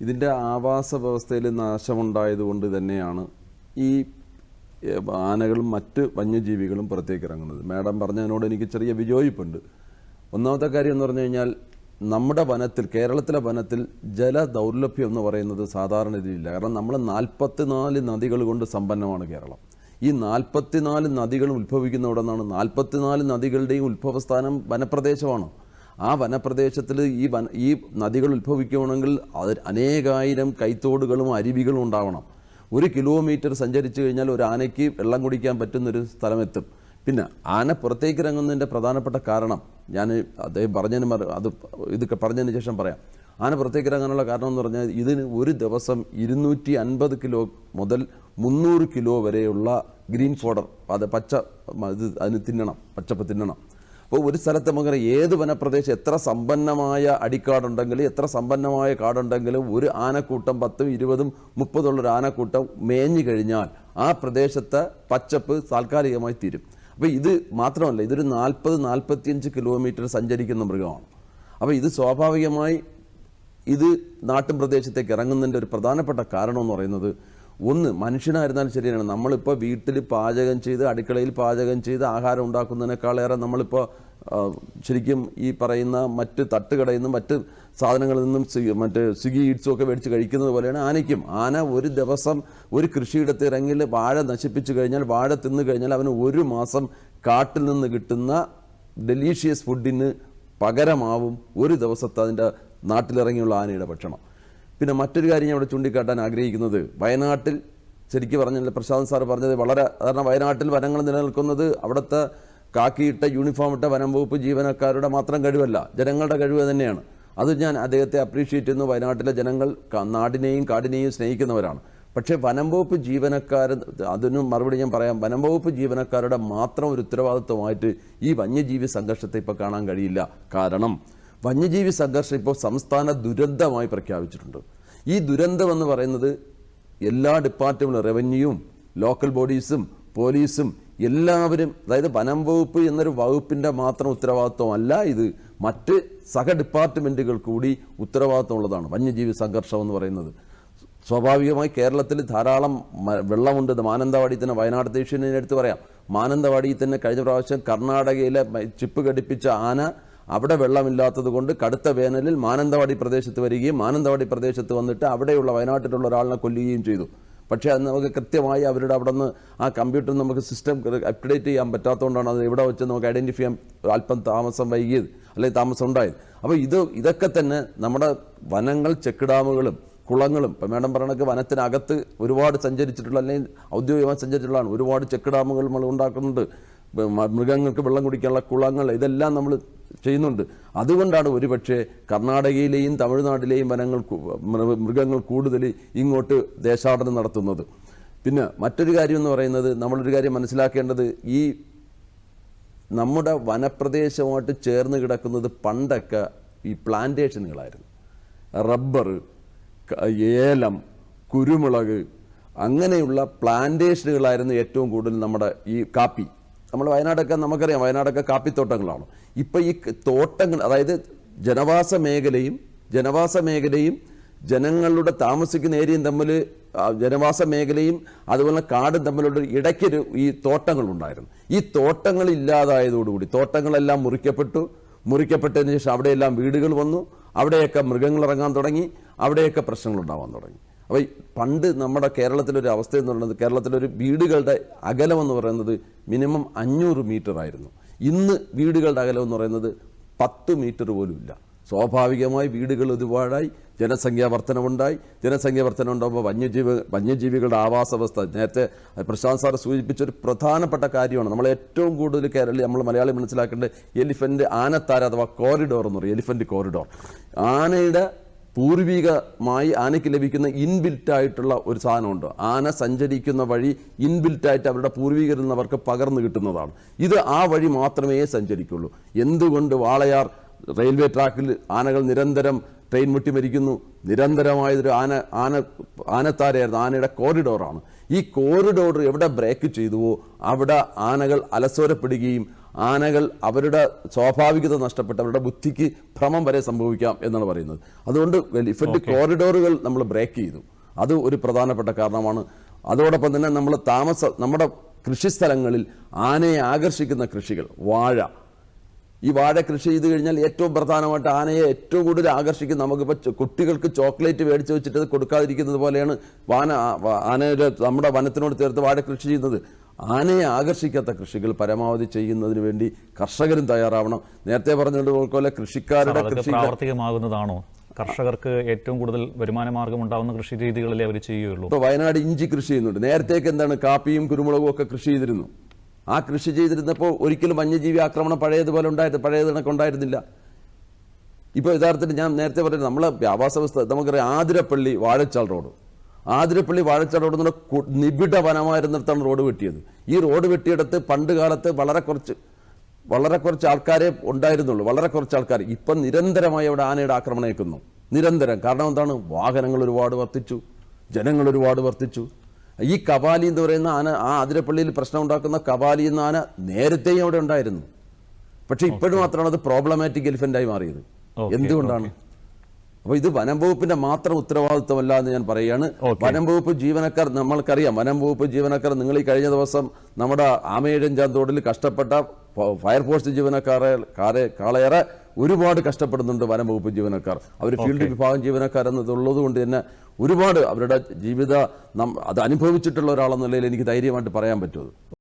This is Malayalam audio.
ഇതിന്റെ ആവാസ വ്യവസ്ഥയിൽ നാശമുണ്ടായതുകൊണ്ട് തന്നെയാണ് ഈ ആനകളും മറ്റ് വന്യജീവികളും പുറത്തേക്ക് ഇറങ്ങുന്നത്. മാഡം പറഞ്ഞതിനോട് എനിക്ക് ചെറിയ വിജയിപ്പുണ്ട്. ഒന്നാമത്തെ കാര്യം എന്ന് പറഞ്ഞു കഴിഞ്ഞാൽ നമ്മുടെ വനത്തിൽ കേരളത്തിലെ വനത്തിൽ ജല ദൗർലഭ്യം എന്ന് പറയുന്നത് സാധാരണ കാരണം നമ്മൾ നാൽപ്പത്തിനാല് നദികൾ കൊണ്ട് സമ്പന്നമാണ് കേരളം. ഈ നാൽപ്പത്തിനാല് നദികൾ ഉത്ഭവിക്കുന്ന നിന്നാണ് നാൽപ്പത്തിനാല് നദികളുടെയും ഉത്ഭവസ്ഥാനം വനപ്രദേശമാണ്. ആ വനപ്രദേശത്തിൽ ഈ വന ഈ നദികൾ ഉത്ഭവിക്കുകയാണെങ്കിൽ അത് അനേകായിരം കൈത്തോടുകളും അരുവികളും ഉണ്ടാവണം. ഒരു കിലോമീറ്റർ സഞ്ചരിച്ചു കഴിഞ്ഞാൽ ഒരു ആനയ്ക്ക് വെള്ളം കുടിക്കാൻ പറ്റുന്നൊരു സ്ഥലമെത്തും. പിന്നെ ആന പുറത്തേക്ക് ഇറങ്ങുന്നതിന്റെ പ്രധാനപ്പെട്ട കാരണം ഞാൻ അദ്ദേഹം പറഞ്ഞതിന് അത് ഇതൊക്കെ പറഞ്ഞതിന് ശേഷം പറയാം. ആന പുറത്തേക്ക് ഇറങ്ങാനുള്ള കാരണം എന്ന് പറഞ്ഞാൽ ഇതിന് ഒരു ദിവസം ഇരുന്നൂറ്റി അൻപത് കിലോ മുതൽ മുന്നൂറ് കിലോ വരെയുള്ള ഗ്രീൻ ഫോഡർ അത് പച്ച ഇത് അതിന് തിന്നണം പച്ചപ്പ് തിന്നണം. അപ്പോൾ ഒരു സ്ഥലത്ത് നമുക്ക് ഏത് വനപ്രദേശം എത്ര സമ്പന്നമായ അടിക്കാടുണ്ടെങ്കിലും എത്ര സമ്പന്നമായ കാടുണ്ടെങ്കിലും ഒരു ആനക്കൂട്ടം പത്തും ഇരുപതും മുപ്പതുള്ള ഒരു ആനക്കൂട്ടം മേഞ്ഞു കഴിഞ്ഞാൽ ആ പ്രദേശത്തെ പച്ചപ്പ് താൽക്കാലികമായി തീരും. അപ്പോൾ ഇത് മാത്രമല്ല ഇതൊരു നാൽപ്പത് നാൽപ്പത്തിയഞ്ച് കിലോമീറ്റർ സഞ്ചരിക്കുന്ന മൃഗമാണ്. അപ്പോൾ ഇത് സ്വാഭാവികമായി ഇത് നാട്ടിൻ പ്രദേശത്തേക്ക് ഇറങ്ങുന്നതിന്റെ ഒരു പ്രധാനപ്പെട്ട കാരണം എന്ന് പറയുന്നത് ഒന്ന് മനുഷ്യനായിരുന്നാലും ശരിയാണ് നമ്മളിപ്പോൾ വീട്ടിൽ പാചകം ചെയ്ത് അടുക്കളയിൽ പാചകം ചെയ്ത് ആഹാരം ഉണ്ടാക്കുന്നതിനേക്കാളേറെ നമ്മളിപ്പോൾ ശരിക്കും ഈ പറയുന്ന മറ്റ് തട്ടുകടയിൽ നിന്നും മറ്റ് സാധനങ്ങളിൽ നിന്നും മറ്റ് സ്വിഗി ഈറ്റ്സും ഒക്കെ മേടിച്ച് കഴിക്കുന്നത് പോലെയാണ് ആനയ്ക്കും. ആന ഒരു ദിവസം ഒരു കൃഷിയിടത്ത് ഇറങ്ങിൽ വാഴ നശിപ്പിച്ചു കഴിഞ്ഞാൽ വാഴ തിന്നു കഴിഞ്ഞാൽ അവന് ഒരു മാസം കാട്ടിൽ നിന്ന് കിട്ടുന്ന ഡെലീഷ്യസ് ഫുഡിന് പകരമാവും ഒരു ദിവസത്തെ അതിന്റെ നാട്ടിലിറങ്ങിയുള്ള ആനയുടെ ഭക്ഷണം. പിന്നെ മറ്റൊരു കാര്യം ഞാൻ ഇവിടെ ചൂണ്ടിക്കാട്ടാൻ ആഗ്രഹിക്കുന്നത്. വയനാട്ടിൽ ശരിക്കും പറഞ്ഞാൽ പ്രശാന്ത് സാർ പറഞ്ഞത് വളരെ കാരണം വയനാട്ടിൽ വനങ്ങൾ നിലനിൽക്കുന്നത് അവിടുത്തെ കാക്കിയിട്ട യൂണിഫോം ഇട്ട വനം വകുപ്പ് ജീവനക്കാരുടെ മാത്രം കഴിവല്ല ജനങ്ങളുടെ കഴിവ് തന്നെയാണ്. അത് ഞാൻ അദ്ദേഹത്തെ അപ്രീഷിയേറ്റ് ചെയ്യുന്നു. വയനാട്ടിലെ ജനങ്ങൾ നാടിനെയും കാടിനെയും സ്നേഹിക്കുന്നവരാണ്. പക്ഷേ വനം വകുപ്പ് ജീവനക്കാർ അതിനും മറുപടി ഞാൻ പറയാം. വനം വകുപ്പ് ജീവനക്കാരുടെ മാത്രം ഒരു ഉത്തരവാദിത്വമായിട്ട് ഈ വന്യജീവി സംഘർഷത്തെ ഇപ്പോൾ കാണാൻ കഴിയില്ല. കാരണം വന്യജീവി സംഘർഷം ഇപ്പോൾ സംസ്ഥാന ദുരന്തമായി പ്രഖ്യാപിച്ചിട്ടുണ്ട്. ഈ ദുരന്തം എന്ന് പറയുന്നത് എല്ലാ ഡിപ്പാർട്ട്മെന്റും റവന്യൂവും ലോക്കൽ ബോഡീസും പോലീസും എല്ലാവരും അതായത് വനം വകുപ്പ് എന്നൊരു വകുപ്പിന്റെ മാത്രം ഉത്തരവാദിത്വമല്ല ഇത് മറ്റ് സഹ ഡിപ്പാർട്ട്മെന്റുകൾ കൂടി ഉത്തരവാദിത്തമുള്ളതാണ് വന്യജീവി സംഘർഷം എന്ന് പറയുന്നത്. സ്വാഭാവികമായി കേരളത്തിൽ ധാരാളം വെള്ളമുണ്ട്. മാനന്തവാടി തന്നെ വയനാട് ദേശീയനെ എടുത്ത് പറയാം. മാനന്തവാടിയിൽ തന്നെ കഴിഞ്ഞ പ്രാവശ്യം കർണാടകയിലെ ചിപ്പ് ഘടിപ്പിച്ച ആന അവിടെ വെള്ളമില്ലാത്തത് കൊണ്ട് കടുത്ത വേനലിൽ മാനന്തവാടി പ്രദേശത്ത് വരികയും മാനന്തവാടി പ്രദേശത്ത് വന്നിട്ട് അവിടെയുള്ള വയനാട്ടിലുള്ള ഒരാളിനെ കൊല്ലുകയും ചെയ്തു. പക്ഷേ അത് നമുക്ക് കൃത്യമായി അവരുടെ അവിടെ നിന്ന് ആ കമ്പ്യൂട്ടർ നമുക്ക് സിസ്റ്റം അപ്ഡേറ്റ് ചെയ്യാൻ പറ്റാത്തതുകൊണ്ടാണ് അത് എവിടെ വെച്ച് നമുക്ക് ഐഡന്റിഫൈ ചെയ്യാൻ അല്പം താമസം വൈകിയത് അല്ലെങ്കിൽ താമസം ഉണ്ടായത്. അപ്പോൾ ഇത് ഇതൊക്കെ തന്നെ നമ്മുടെ വനങ്ങൾ ചെക്ക് ഡാമുകളും കുളങ്ങളും ഇപ്പം മേഡം പറയണക്ക് വനത്തിനകത്ത് ഒരുപാട് സഞ്ചരിച്ചിട്ടുള്ള അല്ലെങ്കിൽ ഔദ്യോഗികമായി സഞ്ചരിച്ചിട്ടുള്ളതാണ്. ഒരുപാട് ചെക്ക് ഡാമുകൾ നമ്മൾ ഉണ്ടാക്കുന്നുണ്ട്. മൃഗങ്ങൾക്ക് വെള്ളം കുടിക്കാനുള്ള കുളങ്ങൾ ഇതെല്ലാം നമ്മൾ ചെയ്യുന്നുണ്ട്. അതുകൊണ്ടാണ് ഒരുപക്ഷെ കർണാടകയിലെയും തമിഴ്നാട്ടിലെയും വനങ്ങൾ മൃഗങ്ങൾ കൂടുതൽ ഇങ്ങോട്ട് ദേശാടനം നടത്തുന്നത്. പിന്നെ മറ്റൊരു കാര്യം എന്ന് പറയുന്നത് നമ്മളൊരു കാര്യം മനസ്സിലാക്കേണ്ടത് ഈ നമ്മുടെ വനപ്രദേശമായിട്ട് ചേർന്ന് കിടക്കുന്നത് പണ്ടൊക്കെ ഈ പ്ലാന്റേഷനുകളായിരുന്നു. റബ്ബർ ഏലം കുരുമുളക് അങ്ങനെയുള്ള പ്ലാന്റേഷനുകളായിരുന്നു ഏറ്റവും കൂടുതൽ നമ്മുടെ ഈ കാപ്പി. നമ്മൾ വയനാടൊക്കെ നമുക്കറിയാം വയനാടൊക്കെ കാപ്പിത്തോട്ടങ്ങളാണ്. ഇപ്പോൾ ഈ തോട്ടങ്ങൾ അതായത് ജനവാസ മേഖലയും ജനവാസ മേഖലയും ജനങ്ങളുടെ താമസിക്കുന്ന ഏരിയയും തമ്മിൽ ജനവാസ മേഖലയും അതുപോലെ കാടും തമ്മിലുള്ള ഇടയ്ക്കൊരു ഈ തോട്ടങ്ങളുണ്ടായിരുന്നു. ഈ തോട്ടങ്ങൾ ഇല്ലാതായതോടുകൂടി തോട്ടങ്ങളെല്ലാം മുറിക്കപ്പെട്ടു. മുറിക്കപ്പെട്ടതിന് ശേഷം അവിടെയെല്ലാം വീടുകൾ വന്നു. അവിടെയൊക്കെ മൃഗങ്ങൾ ഇറങ്ങാൻ തുടങ്ങി. അവിടെയൊക്കെ പ്രശ്നങ്ങൾ ഉണ്ടാവാൻ തുടങ്ങി. അപ്പോൾ പണ്ട് നമ്മുടെ കേരളത്തിലൊരു അവസ്ഥ എന്ന് പറയുന്നത് കേരളത്തിലൊരു വീടുകളുടെ അകലമെന്ന് പറയുന്നത് മിനിമം അഞ്ഞൂറ് മീറ്റർ ആയിരുന്നു. ഇന്ന് വീടുകളുടെ അകലം എന്ന് പറയുന്നത് പത്ത് മീറ്റർ പോലും ഇല്ല സ്വാഭാവികമായി വീടുകൾ ഒരുപാടായി ജനസംഖ്യാ വർധനമുണ്ടായി ജനസംഖ്യ വർധന ഉണ്ടാകുമ്പോൾ വന്യജീവി വന്യജീവികളുടെ ആവാസ വ്യവസ്ഥ നേരത്തെ പ്രശാന്ത് സാർ സൂചിപ്പിച്ച ഒരു പ്രധാനപ്പെട്ട കാര്യമാണ്. നമ്മൾ ഏറ്റവും കൂടുതൽ കേരളീയ നമ്മൾ മലയാളി മനസ്സിലാക്കേണ്ടത് എലിഫന്റ് ആനത്താര അഥവാ കോറിഡോർ എന്ന് പറയും. എലിഫന്റ് കോറിഡോർ ആനയുടെ പൂർവികമായി ആനയ്ക്ക് ലഭിക്കുന്ന ഇൻബിൽറ്റ് ആയിട്ടുള്ള ഒരു സാധനമുണ്ട്. ആന സഞ്ചരിക്കുന്ന വഴി ഇൻബിൽറ്റായിട്ട് അവരുടെ പൂർവികരിൽ നിന്ന് പകർന്നു കിട്ടുന്നതാണ്. ഇത് ആ വഴി മാത്രമേ സഞ്ചരിക്കുള്ളൂ. എന്തുകൊണ്ട് വാളയാർ റെയിൽവേ ട്രാക്കിൽ ആനകൾ നിരന്തരം ട്രെയിൻ മുട്ടി മരിക്കുന്നു? നിരന്തരമായതൊരു ആന ആന ആനത്താരായിരുന്നു ആനയുടെ കോറിഡോറാണ് ഈ കോറിഡോർ എവിടെ ബ്രേക്ക് ചെയ്തുവോ അവിടെ ആനകൾ അലസോരപ്പെടുകയും ആനകൾ അവരുടെ സ്വാഭാവികത നഷ്ടപ്പെട്ട് അവരുടെ ബുദ്ധിക്ക് ഭ്രമം വരെ സംഭവിക്കാം എന്നാണ് പറയുന്നത്. അതുകൊണ്ട് എലിഫന്റ് കോറിഡോറുകൾ നമ്മൾ ബ്രേക്ക് ചെയ്തു. അത് ഒരു പ്രധാനപ്പെട്ട കാരണമാണ്. അതോടൊപ്പം തന്നെ നമ്മൾ താമസ നമ്മുടെ കൃഷിസ്ഥലങ്ങളിൽ ആനയെ ആകർഷിക്കുന്ന കൃഷികൾ വാഴ. ഈ വാഴ കൃഷി ചെയ്ത് കഴിഞ്ഞാൽ ഏറ്റവും പ്രധാനമായിട്ട് ആനയെ ഏറ്റവും കൂടുതൽ ആകർഷിക്കുന്ന നമുക്കിപ്പോൾ കുട്ടികൾക്ക് ചോക്ലേറ്റ് മേടിച്ച് വെച്ചിട്ട് കൊടുക്കാതിരിക്കുന്നത് പോലെയാണ് വാന ആനയുടെ നമ്മുടെ വനത്തിനോട് ചേർത്ത് വാഴ കൃഷി ചെയ്യുന്നത്. ആനയെ ആകർഷിക്കാത്ത കൃഷികൾ പരമാവധി ചെയ്യുന്നതിന് വേണ്ടി കർഷകരും തയ്യാറാവണം. നേരത്തെ പറഞ്ഞതുപോലെ കൃഷിക്കാരുടെ കൃഷി പ്രാവർത്തികമാകുന്നതാണോ? കർഷകർക്ക് ഏറ്റവും കൂടുതൽ വരുമാന മാർഗം ഉണ്ടാവുന്ന കൃഷി രീതികളിലെ അവർ ചെയ്യുകയുള്ളൂ. ഇപ്പോൾ വയനാട് ഇഞ്ചി കൃഷി ചെയ്യുന്നുണ്ട്. നേരത്തേക്ക് എന്താണ് കാപ്പിയും കുരുമുളകും ഒക്കെ കൃഷി ചെയ്തിരുന്നു. ആ കൃഷി ചെയ്തിരുന്നപ്പോൾ ഒരിക്കലും വന്യജീവി ആക്രമണം പഴയതുപോലെ ഉണ്ടായിരുന്നു പഴയത് കണക്ക് ഉണ്ടായിരുന്നില്ല. ഇപ്പോൾ യഥാർത്ഥത്തിൽ ഞാൻ നേരത്തെ പറഞ്ഞു നമ്മളെ ആവാസ വ്യവസ്ഥ നമുക്കറിയാം ആതിരപ്പള്ളി വാഴച്ചാൽ റോഡ്. ആതിരപ്പള്ളി വാഴച്ചാടോട് റോഡ് എന്ന് പറഞ്ഞാൽ നിബിഡ വനമായിരുന്നിടത്താണ് റോഡ് വെട്ടിയത്. ഈ റോഡ് വെട്ടിയെടുത്ത് പണ്ട് കാലത്ത് വളരെ കുറച്ച് വളരെ കുറച്ച് ആൾക്കാരെ ഉണ്ടായിരുന്നുള്ളൂ. വളരെ കുറച്ച് ആൾക്കാർ. ഇപ്പം നിരന്തരമായി അവിടെ ആനയുടെ ആക്രമണം ഏൽക്കുന്നു. നിരന്തരം. കാരണം എന്താണ്? വാഹനങ്ങൾ ഒരുപാട് വർദ്ധിച്ചു. ജനങ്ങൾ ഒരുപാട് വർദ്ധിച്ചു. ഈ കവാലി എന്ന് പറയുന്ന ആന ആ ആതിരപ്പള്ളിയിൽ പ്രശ്നം ഉണ്ടാക്കുന്ന കപാലി എന്ന ആന നേരത്തെയും അവിടെ ഉണ്ടായിരുന്നു. പക്ഷെ ഇപ്പോഴും മാത്രമാണ് അത് പ്രോബ്ലമാറ്റിക് എലിഫന്റായി മാറിയത്. എന്തുകൊണ്ടാണ്? അപ്പൊ ഇത് വനം വകുപ്പിന്റെ മാത്രം ഉത്തരവാദിത്വമല്ല എന്ന് ഞാൻ പറയുകയാണ്. വനം വകുപ്പ് ജീവനക്കാർ നമ്മൾക്കറിയാം വനം വകുപ്പ് ജീവനക്കാർ നിങ്ങൾ ഈ കഴിഞ്ഞ ദിവസം നമ്മുടെ ആമയിഴഞ്ചാൻ തോടിൽ കഷ്ടപ്പെട്ട ഫയർഫോഴ്സ് ജീവനക്കാരെ കാരെ കാളയേറെ ഒരുപാട് കഷ്ടപ്പെടുന്നുണ്ട് വനം വകുപ്പ് ജീവനക്കാർ. അവർ ഫീൽഡ് വിഭാഗം ജീവനക്കാർ എന്നതുള്ളത് കൊണ്ട് തന്നെ ഒരുപാട് അവരുടെ ജീവിത അത് അനുഭവിച്ചിട്ടുള്ള ഒരാളെന്ന നിലയിൽ എനിക്ക് ധൈര്യമായിട്ട് പറയാൻ പറ്റുമത്